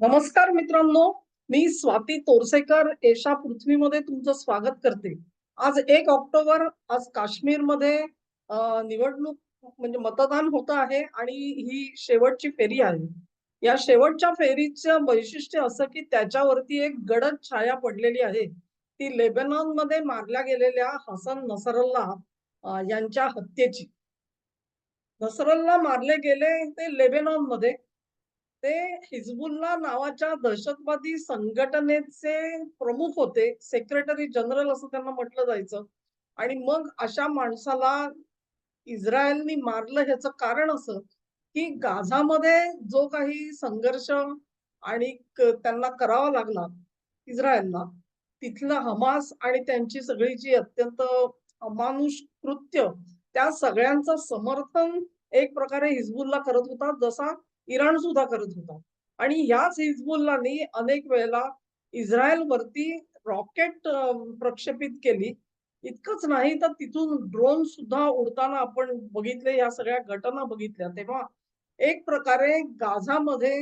नमस्कार मित्रांनो मी स्वाती तोरसेकर. एशा पृथ्वीमध्ये तुमचं स्वागत करते. आज एक ऑक्टोबर आज काश्मीरमध्ये निवडणूक म्हणजे मतदान होत आहे आणि ही शेवटची फेरी आहे. या शेवटच्या फेरीचं वैशिष्ट्य असं की त्याच्यावरती एक गडद छाया पडलेली आहे. ती लेबनॉनमध्ये मारल्या गेलेल्या हसन नसरल्ला यांच्या हत्येची. नसरल्ला मारले गेले ते लेबेनॉनमध्ये ते हिजबुल्ला नावाच्या दहशतवादी संघटनेचे प्रमुख होते. सेक्रेटरी जनरल असं त्यांना म्हटलं जायचं. आणि मग अशा माणसाला इस्रायलनी मारलं ह्याचं कारण असं की गाझामध्ये जो काही संघर्ष आणि त्यांना करावा लागला इस्रायलला तिथलं हमास आणि त्यांची सगळी जी अत्यंत अमानुष कृत्य त्या सगळ्यांचं समर्थन एक प्रकारे हिजबुलला करत होता. जसा इराण सुद्धा करत होता. आणि ह्याच हिजबुल्लानी अनेक वेळेला इस्रायलवरती रॉकेट प्रक्षेपित केली. इतकंच नाही तर तिथून ड्रोन सुद्धा उडताना आपण बघितले या सगळ्या घटना बघितल्या. तेव्हा एक प्रकारे गाझामध्ये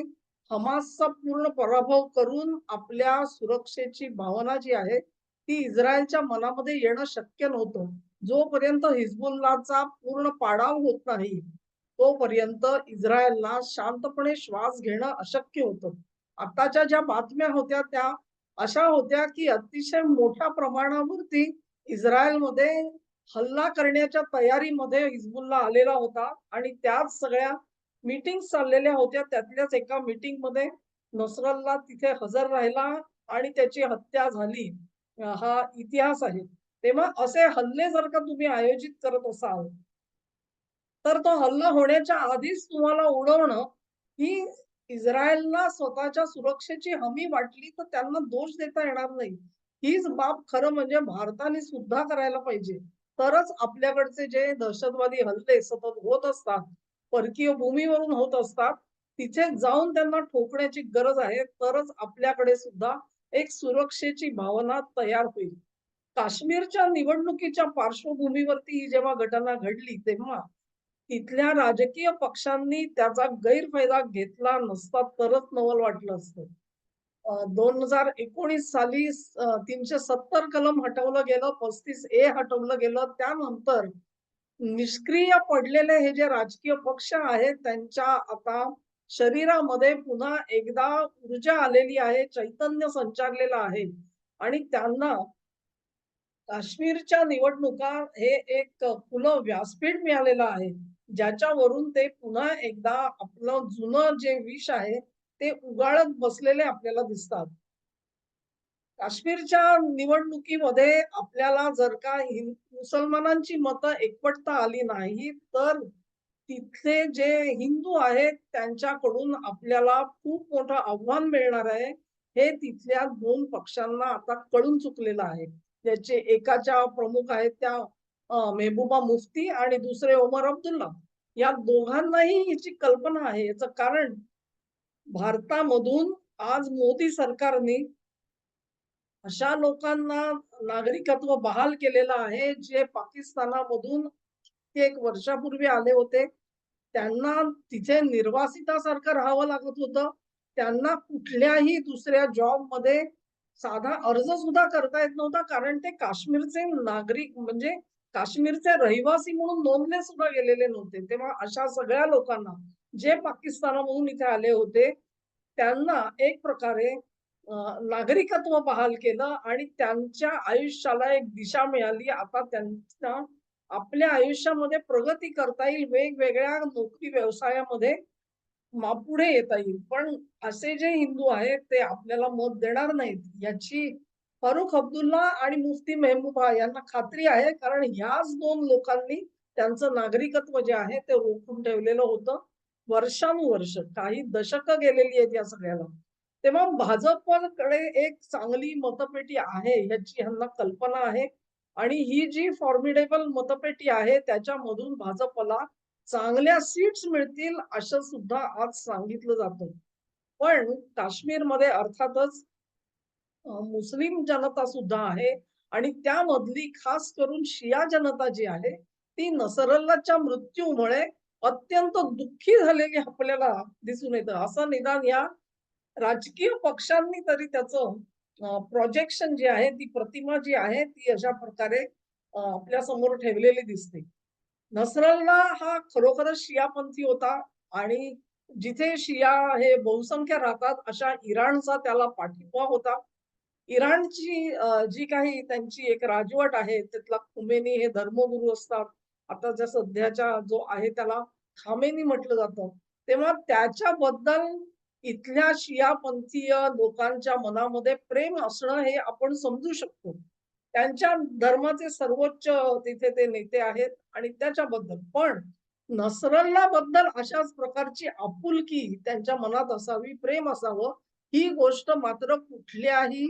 हमासचा पूर्ण पराभव करून आपल्या सुरक्षेची भावना जी आहे ती इस्रायलच्या मनामध्ये येणं शक्य नव्हतं. जोपर्यंत हिजबुल्लाचा पूर्ण पाडाव होत नाही तोपर्यंत इस्रायलला शांतपणे श्वास घेणं अशक्य होतं. आताच्या ज्या बातम्या होत्या त्या अशा होत्या की अतिशय मोठ्या प्रमाणावरती इस्रायलमध्ये हल्ला करण्याच्या तयारीमध्ये हिजबुल्ला आलेला होता आणि त्याच सगळ्या मीटिंग चाललेल्या होत्या. त्यातल्याच एका मीटिंगमध्ये नसरल्ला तिथे हजर राहिला आणि त्याची हत्या झाली. हा इतिहास आहे. तेव्हा असे हल्ले जर का तुम्ही आयोजित करत असाल तर तो हल्ला होण्याच्या आधीच तुम्हाला उडवणं ही इस्रायलला स्वतःच्या सुरक्षेची हमी वाटली तर त्यांना दोष देता येणार नाही. हीच बाब खरं म्हणजे भारताने सुद्धा करायला पाहिजे. तरच आपल्याकडचे जे दहशतवादी हल्ले सतत होत असतात परकीय भूमीवरून होत असतात तिथे जाऊन त्यांना ठोकण्याची गरज आहे तरच आपल्याकडे सुद्धा एक सुरक्षेची भावना तयार होईल. काश्मीरच्या निवडणुकीच्या पार्श्वभूमीवरती ही जेव्हा घटना घडली तेव्हा तिथल्या राजकीय पक्षांनी त्याचा गैरफायदा घेतला नसता तरच नवल वाटलं असतं. दोन हजार एकोणीस साली तीनशे सत्तर कलम हटवलं गेलं पस्तीस ए हटवलं गेलं त्यानंतर निष्क्रिय पडलेले हे जे राजकीय पक्ष आहेत त्यांच्या आता शरीरामध्ये पुन्हा एकदा ऊर्जा आलेली आहे चैतन्य संचारलेलं आहे. आणि त्यांना काश्मीरच्या निवडणुका हे एक खुलं व्यासपीठ मिळालेलं आहे. ज्याच्यावरून ते पुन्हा एकदा आपलं जुनं जे विष आहे ते उगाळत बसलेले आपल्याला दिसतात. काश्मीरच्या निवडणुकीमध्ये आपल्याला जर का मुसलमानांची मतं एकवटता आली नाही तर तिथले जे हिंदू आहेत त्यांच्याकडून आपल्याला खूप मोठं आव्हान मिळणार आहे. हे तिथल्या दोन पक्षांना आता कळून चुकलेलं आहे. त्याचे एकाच्या प्रमुख आहेत त्या मेहबूबा मुफ्ती आणि दुसरे ओमर अब्दुल्ला या दोघांनाही याची कल्पना आहे. याचं कारण भारतामधून आज मोदी सरकारने अशा लोकांना नागरिकत्व बहाल केलेलं आहे जे पाकिस्तानामधून एक वर्षापूर्वी आले होते. त्यांना तिथे निर्वासितासारखं राहावं लागत होतं. त्यांना कुठल्याही दुसऱ्या जॉबमध्ये साधा अर्ज सुद्धा करता येत नव्हता कारण ते काश्मीरचे नागरिक म्हणजे काश्मीरचे रहिवासी म्हणून नोंदले सुद्धा गेलेले नव्हते. तेव्हा अशा सगळ्या लोकांना जे पाकिस्तानामधून इथे आले होते त्यांना एक प्रकारे नागरिकत्व बहाल केलं आणि त्यांच्या आयुष्याला एक दिशा मिळाली. आता त्यांना आपल्या आयुष्यामध्ये प्रगती करता येईल वेगवेगळ्या नोकरी व्यवसायामध्ये मा- पुढे येता येईल. पण असे जे हिंदू आहेत ते आपल्याला मत देणार नाहीत. याची फारुख अब्दुल्ला आणि मुफ्ती मेहबूबा यांना खात्री आहे. कारण ह्याच दोन लोकांनी त्यांचं नागरिकत्व जे आहे ते रोखून ठेवलेलं होतं. वर्षानुवर्ष काही दशक गेलेली आहेत या सगळ्याला. तेव्हा भाजपकडे एक चांगली मतपेटी आहे याची ह्यांना कल्पना आहे. आणि ही जी फॉर्मिडेबल मतपेटी आहे त्याच्यामधून भाजपला चांगल्या सीट्स मिळतील असं सुद्धा आज सांगितलं जातं. पण काश्मीरमध्ये अर्थातच मुस्लिम जनता सुद्धा आहे आणि त्यामधली खास करून शिया जनता जी आहे ती नसरल्लाच्या मृत्यूमुळे अत्यंत दुःखी झालेली आपल्याला दिसून येतं असं निदान या राजकीय पक्षांनी तरी त्याचं प्रोजेक्शन जे आहे ती प्रतिमा जी आहे ती अशा प्रकारे आपल्यासमोर ठेवलेली दिसते. नसरल्ला हा खरोखरच शियापंथी होता आणि जिथे शिया हे बहुसंख्य राहतात अशा इराणचा त्याला पाठिंबा होता. इराणची जी काही त्यांची एक राजवट आहे त्यातला खुमेनी हे धर्मगुरू असतात. आता ज्या सध्याच्या जो आहे त्याला खामेनी म्हटलं जातं. तेव्हा त्याच्याबद्दल इथल्या शियापंथीय लोकांच्या मनामध्ये प्रेम असणं हे आपण समजू शकतो. त्यांच्या धर्माचे सर्वोच्च तिथे ते नेते आहेत आणि त्याच्याबद्दल. पण नसरल्लाबद्दल अशाच प्रकारची आपुलकी त्यांच्या मनात असावी, प्रेम असावं, ही गोष्ट मात्र कुठल्याही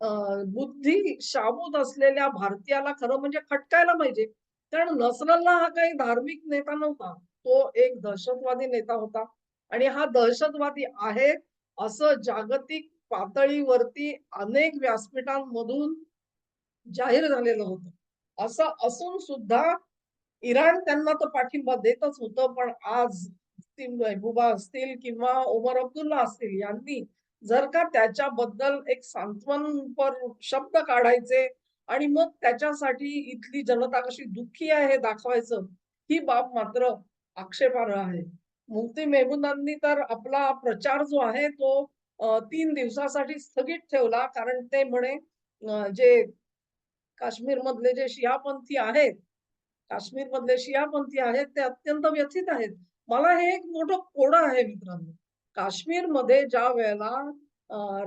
बुद्धी शाबूत असलेल्या भारतीयाला खरं म्हणजे खटकायला पाहिजे. कारण नसरल्ला हा काही धार्मिक नेता नव्हता. तो एक दहशतवादी नेता होता आणि हा दहशतवादी आहे असं जागतिक पातळीवरती अनेक व्यासपीठांमधून जाहीर झालेलं होतं. असं असून सुद्धा इराण त्यांना तर पाठिंबा देतच होतं. पण आज ती मेहबूबा असतील किंवा ओमर अब्दुल्ला असतील यांनी जर का त्याच्याबद्दल एक सांत्वनपर शब्द काढायचे आणि मग त्याच्यासाठी इथली जनता कशी दुःखी आहे हे दाखवायचं, ही बाब मात्र आक्षेपार्ह आहे. मुफ्ती मेहबुदांनी तर आपला प्रचार जो आहे तो तीन दिवसासाठी स्थगित ठेवला. कारण ते म्हणे जे काश्मीर मधले जे शियापंथी आहेत, काश्मीर मधले शियापंथी आहेत, ते अत्यंत व्यथित आहेत. मला हे एक मोठं कोडं आहे मित्रांनो. काश्मीरमध्ये ज्या वेळेला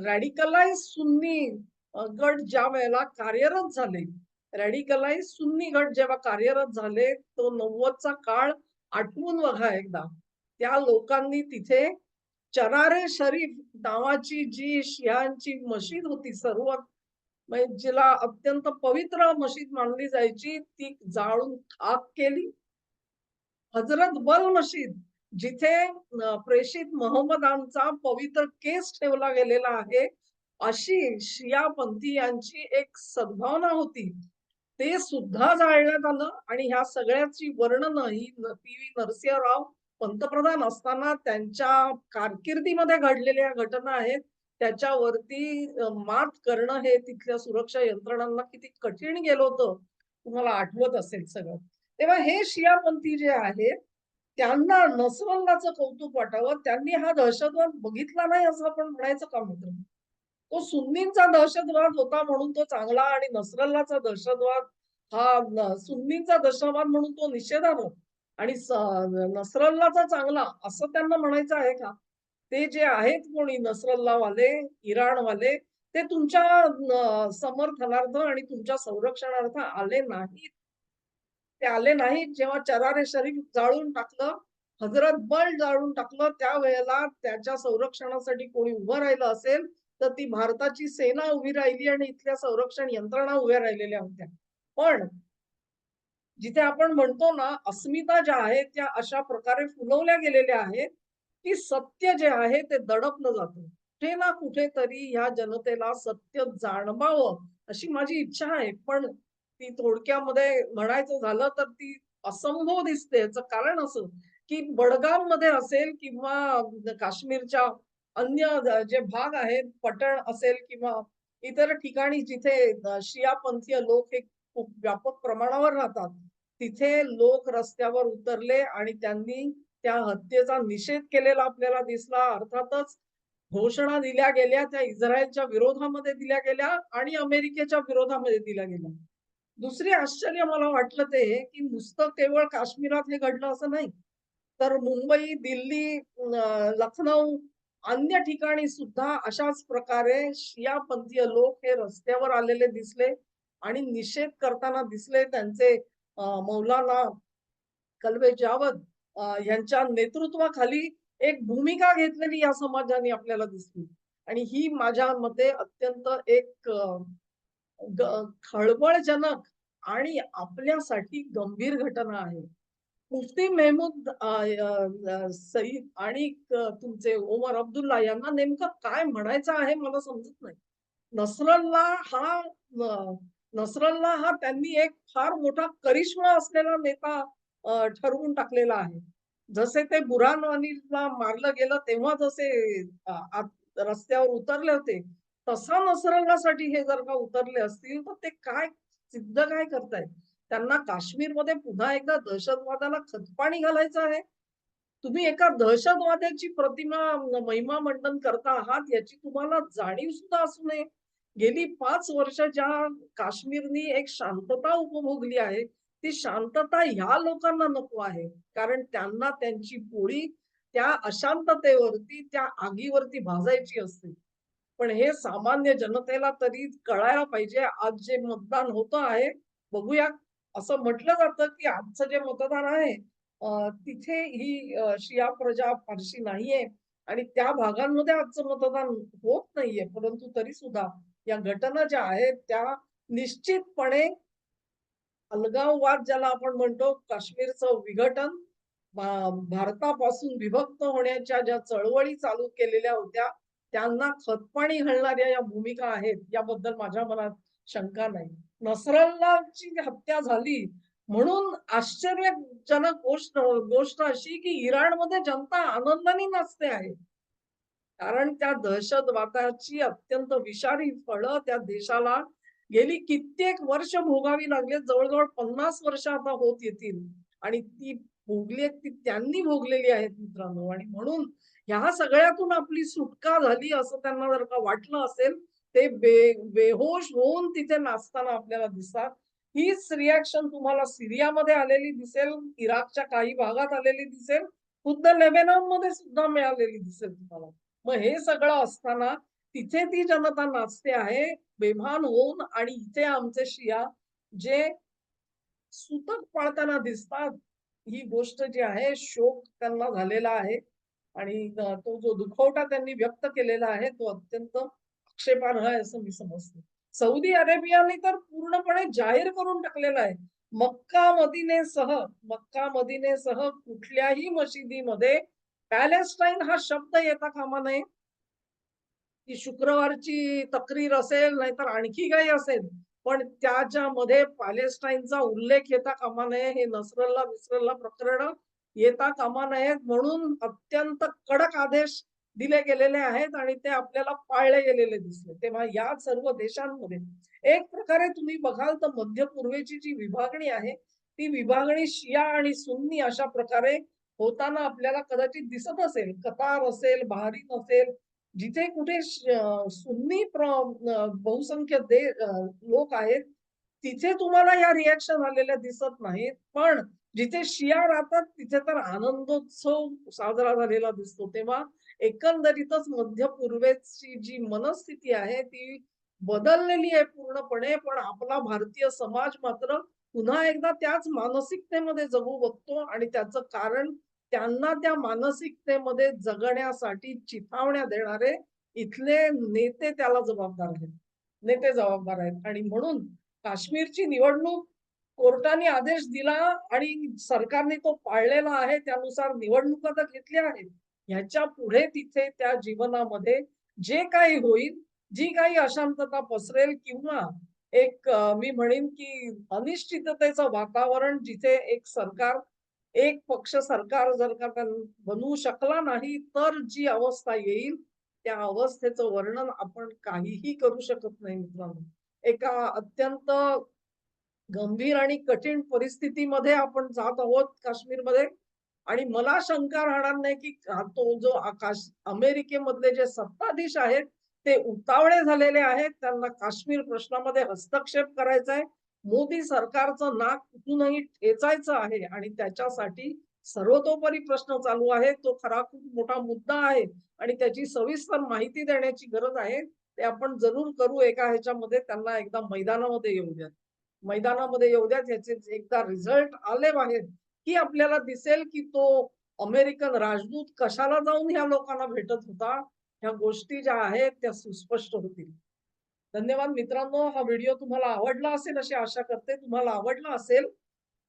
रॅडिकलाइज सुन्नी गट ज्या वेळेला कार्यरत झाले, रॅडिकलाइज सुन्नी गट जेव्हा कार्यरत झाले, तो 90चा काळ आठवून बघा एकदा. त्या लोकांनी तिथे चरारे शरीफ नावाची जी शियांची मशीद होती सर्व म्हणजे जिला अत्यंत पवित्र मशीद मानली जायची, ती जाळून खाक केली. हजरत बल मशीद जिथे प्रेषित मोहम्मदांचा पवित्र केस ठेवला गेलेला आहे, अशी शियापंथीयांची एक सद्भावना होती. ते सुद्धा जाळण्यात आलं आणि ह्या सगळ्याची वर्णनं ही पी पी.व्ही. नरसिंहराव पंतप्रधान असताना त्यांच्या कारकिर्दीमध्ये घडलेल्या घटना आहेत. त्याच्यावरती मात करणं हे तिथल्या सुरक्षा यंत्रणांना किती कठीण गेलं होतं, तुम्हाला आठवत असेल सगळं. तेव्हा हे शियापंथी जे आहेत, त्यांना नसरल्लाचं कौतुक वाटावं. त्यांनी हा दहशतवाद बघितला नाही असं आपण म्हणायचं का मित्र तो सुन्नींचा दहशतवाद होता म्हणून तो चांगला आणि नसरल्लाचा दहशतवाद हा सुन्नींचा दहशतवाद म्हणून तो निषेधार्ह आणि नसरल्लाचा चांगला असं त्यांना म्हणायचं आहे का? ते जे आहेत कोणी नसरल्लावाले, इराणवाले ते तुमच्या समर्थनार्थ आणि तुमच्या संरक्षणार्थ आले नाहीत. ते आले नाहीत जेव्हा चरारे शरीर शरीफ जाळून टाकलं, हजरत बल जाळून टाकलं, त्यावेळेला त्याच्या संरक्षणासाठी कोणी उभं राहिलं असेल, तर ती भारताची सेना उभी राहिली आणि इथल्या संरक्षण यंत्रणा उभ्या राहिलेल्या होत्या. पण जिथे आपण म्हणतो ना, अस्मिता ज्या आहेत त्या अशा प्रकारे फुलवल्या गेलेल्या आहेत, की सत्य जे आहे ते दडपलं जातं. कुठे ना कुठेतरी ह्या जनतेला सत्य जाणवावं अशी माझी इच्छा आहे. पण ती थोडक्यामध्ये म्हणायचं झालं तर ती असंभव दिसते. याचं कारण असं, की बडगाममध्ये असेल किंवा काश्मीरच्या अन्य जे भाग आहेत, पटण असेल किंवा इतर ठिकाणी जिथे शियापंथीय लोक हे खूप व्यापक प्रमाणावर राहतात. तिथे लोक रस्त्यावर उतरले आणि त्यांनी त्या हत्येचा निषेध केलेला आपल्याला दिसला. अर्थातच घोषणा दिल्या गेल्या त्या इस्रायलच्या विरोधामध्ये दिल्या गेल्या आणि अमेरिकेच्या विरोधामध्ये दिल्या गेल्या. दुसरे आश्चर्य मला वाटलं ते, की नुसतं केवळ काश्मीरात हे घडलं असं नाही. तर मुंबई, दिल्ली, लखनौ अन्य ठिकाणी सुद्धा अशाच प्रकारे शियापंथीय लोक हे रस्त्यावर आलेले दिसले आणि निषेध करताना दिसले. त्यांचे मौलाना कलवे जावद यांच्या नेतृत्वाखाली एक भूमिका घेतलेली या समाजाने आपल्याला दिसली आणि ही माझ्या मते अत्यंत एक खळबळजनक आणि आपल्यासाठी गंभीर घटना आहे. मुफ्ती मेहमूद सईद आणि तुमचे ओमर अब्दुल्ला यांना नेमकं काय म्हणायचं आहे मला समजत नाही. नसरल्ला हा नसरल्ला हा त्यांनी एक फार मोठा करिश्मा असलेला नेता ठरवून टाकलेला आहे. जसे ते बुरानवानीला मारलं गेलं तेव्हा जसे आत रस्त्यावर उतरले होते तसा नसरल्लासाठी हे जर का उतरले असतील तर ते काय सिद्ध काय करतायत? त्यांना काश्मीरमध्ये पुन्हा एकदा दहशतवादाला खतपाणी घालायचं आहे. तुम्ही एका दहशतवाद्याची प्रतिमा महिमा मंडन करता आहात याची तुम्हाला जाणीव सुद्धा असू नये. गेली पाच वर्ष ज्या काश्मीरनी एक शांतता उपभोगली आहे ती शांतता ह्या लोकांना नको आहे. कारण त्यांना त्यांची पोळी त्या अशांततेवरती त्या आगीवरती भाजायची असते. पण हे सामान्य जनतेला तरी कळायला पाहिजे. आज जे मतदान होत आहे बघूया. असं म्हटलं जातं की आजचं जे मतदान आहे तिथे ही शिया प्रजा फारशी नाहीये आणि त्या भागांमध्ये आजचं मतदान होत नाहीये. परंतु तरी सुद्धा या घटना ज्या आहेत त्या निश्चितपणे अलगाववाद ज्याला आपण म्हणतो काश्मीरचं विघटन भारतापासून विभक्त होण्याच्या ज्या चळवळी चालू केलेल्या होत्या त्यांना खतपाणी घालणाऱ्या या भूमिका आहेत याबद्दल माझ्या मनात शंका नाही. नसरल्लाची हत्या झाली म्हणून आश्चर्यजनक गोष्ट गोष्ट अशी की इराणमध्ये जनता आनंदाने नाचते आहे. कारण त्या दहशतवादाची अत्यंत विषारी फळं त्या देशाला गेली कित्येक वर्ष भोगावी लागले जवळजवळ पन्नास वर्ष आता होत येतील. आणि ती भोगली ती त्यांनी भोगलेली आहेत मित्रांनो. आणि म्हणून ह्या सगळ्यातून आपली सुटका झाली असं त्यांना जर का वाटलं असेल ते बे बेहोश होऊन तिथे नाचताना आपल्याला दिसतात. हीच रिॲक्शन तुम्हाला सिरियामध्ये आलेली दिसेल इराकच्या काही भागात आलेली दिसेल खुद्द लेबेनॉनमध्ये सुद्धा मिळालेली दिसेल तुम्हाला. मग हे सगळं असताना तिथे ती जनता नाचते आहे बेभान होऊन आणि इथे आमचे शिया जे सुतक पाळताना दिसतात ही गोष्ट जी आहे शोक त्यांना झालेला आहे. आणि तो जो दुखवटा त्यांनी व्यक्त केलेला आहे तो अत्यंत आक्षेपार्ह आहे असं मी समजते. सौदी अरेबियाने तर पूर्णपणे जाहीर करून टाकलेला आहे. मक्का मदिनेसह मक्का मदिनेसह कुठल्याही मशिदीमध्ये पॅलेस्टाईन हा शब्द येता कामा नये. ती शुक्रवारची तक्रीर असेल नाहीतर आणखी काही असेल पण त्याच्यामध्ये पॅलेस्टाईनचा उल्लेख येता कामा नये हे नसरल्ला विसरल्ला प्रकरण येता कामा नयेत म्हणून अत्यंत कडक आदेश दिले गेलेले आहेत आणि ते आपल्याला पाळले गेलेले दिसले. तेव्हा या सर्व देशांमध्ये एक प्रकारे तुम्ही बघाल तर मध्य पूर्वेची जी विभागणी आहे ती विभागणी शिया आणि सुन्नी अशा प्रकारे होताना आपल्याला कदाचित दिसत असेल. कतार असेल बहारीन असेल जिथे कुठे सुन्नी बहुसंख्य दे लोक आहेत तिथे तुम्हाला या रिॲक्शन आलेल्या दिसत नाहीत. पण जिथे शिया राहतात तिथे तर आनंदोत्सव साजरा झालेला दिसतो. तेव्हा एकंदरीतच मध्य पूर्वेची जी मनस्थिती आहे ती बदललेली आहे पूर्णपणे पण आपला भारतीय समाज मात्र पुन्हा एकदा त्याच मानसिकतेमध्ये जगू बघतो आणि त्याचं कारण त्यांना त्या मानसिकतेमध्ये जगण्यासाठी चिथावण्या देणारे इथले नेते त्याला जबाबदार आहेत. नेते जबाबदार आहेत. आणि म्हणून काश्मीरची निवडणूक कोर्टाने आदेश दिला आणि सरकारने तो पाळलेला आहे त्यानुसार निवडणुका तर घेतल्या आहेत. ह्याच्या पुढे तिथे त्या जीवनामध्ये जे काही होईल जी काही अशांतता पसरेल किंवा एक मी म्हणेन की अनिश्चिततेचं वातावरण जिथे एक सरकार एक पक्ष सरकार जर का बनवू शकला नाही तर जी अवस्था येईल त्या अवस्थेचं वर्णन आपण काहीही करू शकत नाही मित्रांनो. एका अत्यंत गंभीर आणि कठीण परिस्थितीमध्ये आपण जात आहोत काश्मीरमध्ये. आणि मला शंका राहणार नाही की तो जो आकाश अमेरिकेमधले जे सत्ताधीश आहेत ते उतावळे झालेले आहेत. त्यांना काश्मीर प्रश्नामध्ये हस्तक्षेप करायचा आहे. मोदी सरकारचं नाक कुठूनही ठेचायचं आहे आणि त्याच्यासाठी सर्वतोपरी प्रश्न चालू आहे. तो खरा खूप मोठा मुद्दा आहे आणि त्याची सविस्तर माहिती देण्याची गरज आहे. ते आपण जरूर करू एका ह्याच्यामध्ये. त्यांना एकदा मैदानामध्ये येऊ द्या मैदानामध्ये येऊ द्यात याचे एकदा रिझल्ट आले बाहेर. की आपल्याला दिसेल की तो अमेरिकन राजदूत कशाला जाऊन ह्या लोकांना भेटत होता? ह्या गोष्टी ज्या आहेत त्या सुस्पष्ट होतील. धन्यवाद मित्रांनो. हा व्हिडिओ तुम्हाला आवडला असेल अशी आशा करते. तुम्हाला आवडला असेल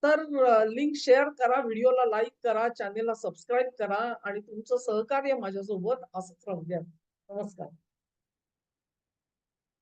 तर लिंक शेअर करा व्हिडिओला लाईक करा चॅनेलला सबस्क्राईब करा आणि तुमचं सहकार्य माझ्यासोबत असंच राहू द्या. नमस्कार.